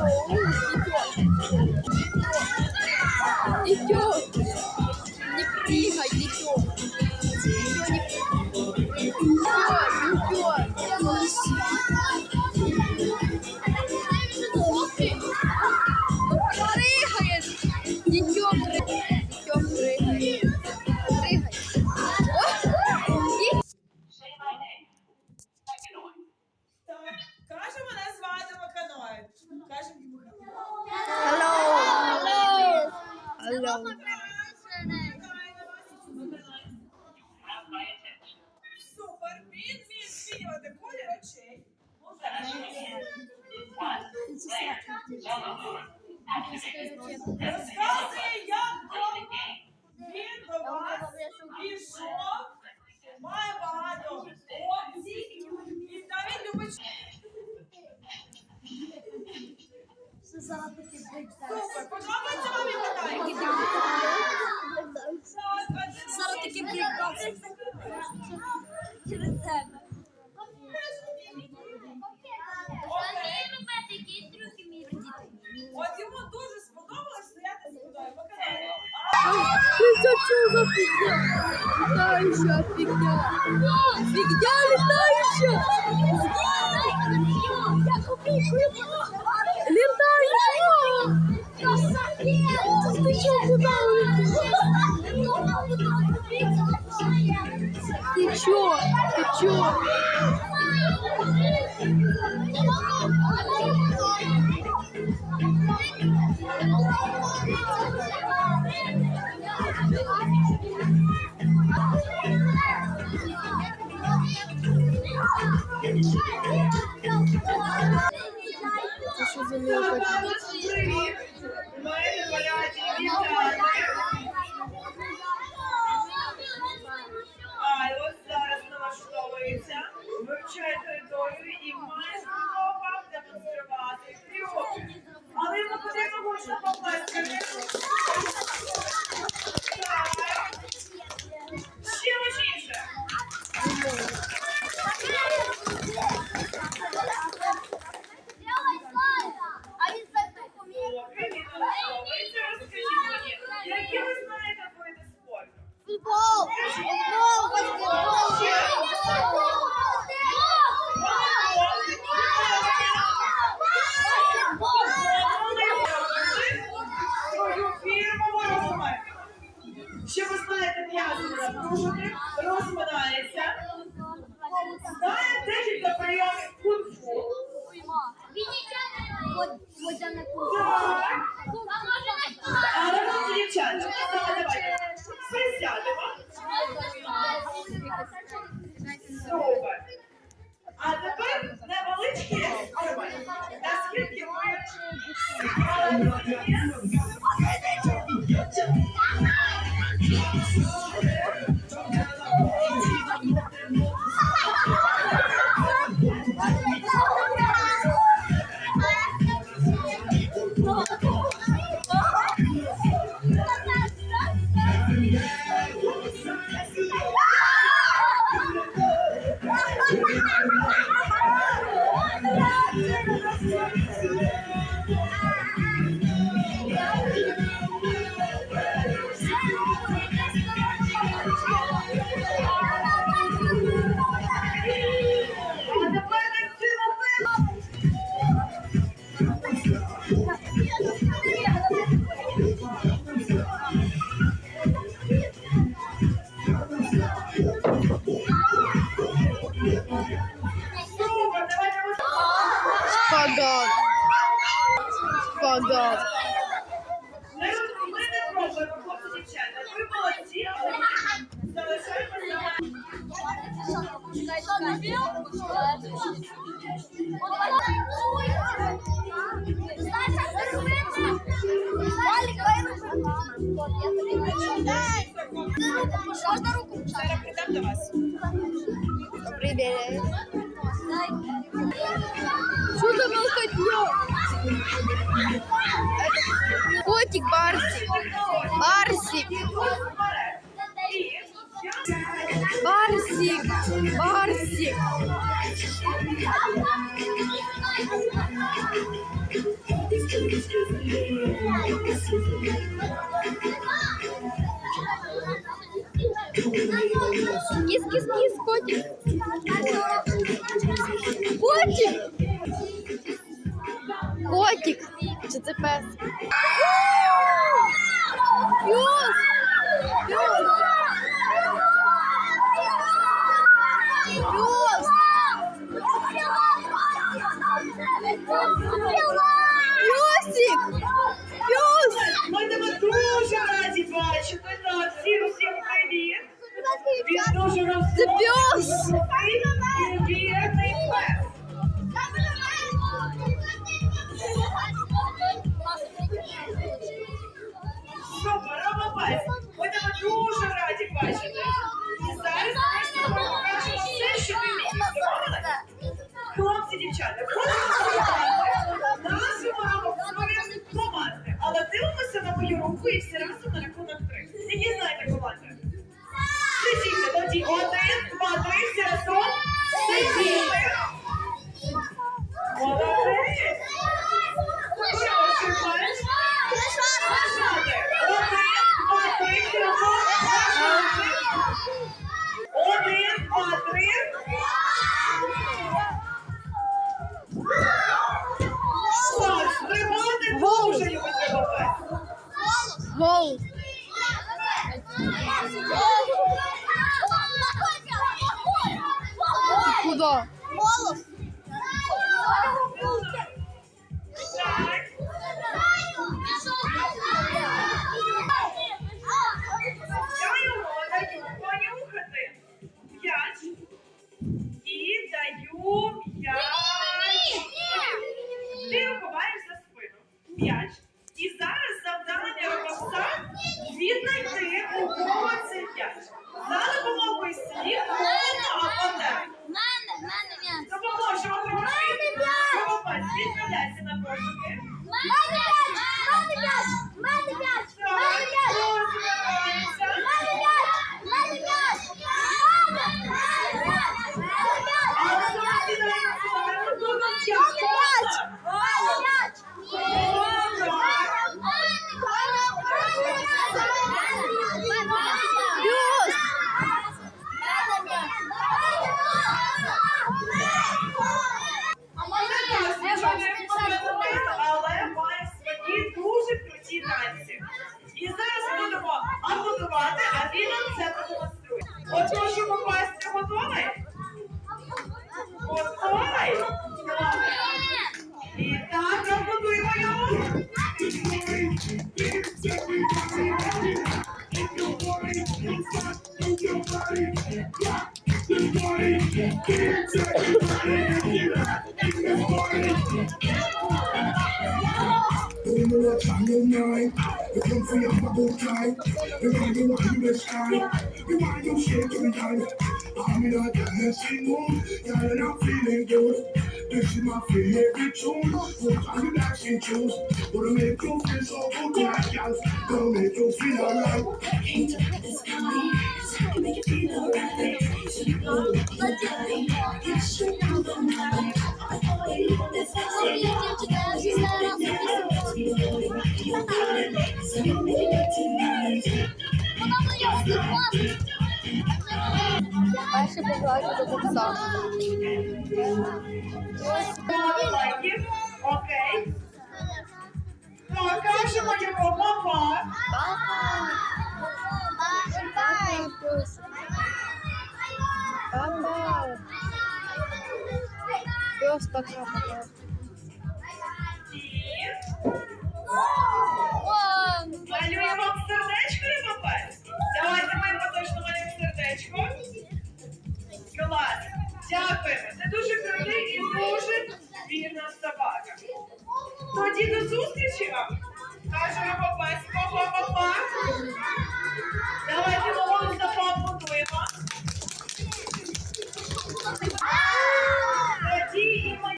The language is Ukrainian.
Oh, серіалу. Супер, він вміє змінювати колір очей. Розказує летающая фигня. Фигня летающая. Летающая. Ты чё куда улетишь? Ты чё? Ты чё? Thank you. Привіт! people. Ball! Yeah. Можна руку? Зараз прийдемо до вас. Добрий день. Що за волкотньо? Котик Барсик. Барсик. Барсик. Барсик. Котик. Котик. Чи це пес? Пес. Пес. Пес. Песик. Пес. Ми тебе дуже раді бачити. Це пес. дуже раді бачити. Зараз ми все, що вмієш. Домовились? Хлопці, дівчата, хочете нашу ромапцеві команди. Але дивимося на мою руку і всі Голос. Так. আছে তার পর্যটকে Отож, що попасти готовий? Готовий? І так, аплодуємо йому. Don't know what's on your in the left hand in. You come for your bubble time. You ride the one best time. You ride your shit to the time. I'm in a dancing mood. Yeah, and I'm feeling good. This is my favorite tune. What kind of dancing tunes? Gonna make you feel so good, yeah, yeah. Gonna make you feel alright. Ain't a breath is coming. It's how you make you feel alright. So you go look the time. Get straight out the night. I'm always on this. I'm Перший поклад до. Лайків. Окей. Покажемо йому папа. Папа. Папа. пес. Папа. Дякуємо. Це дуже крутий і дуже вірна собака. Тоді до зустрічі вам. Кажемо папа, папа. Давайте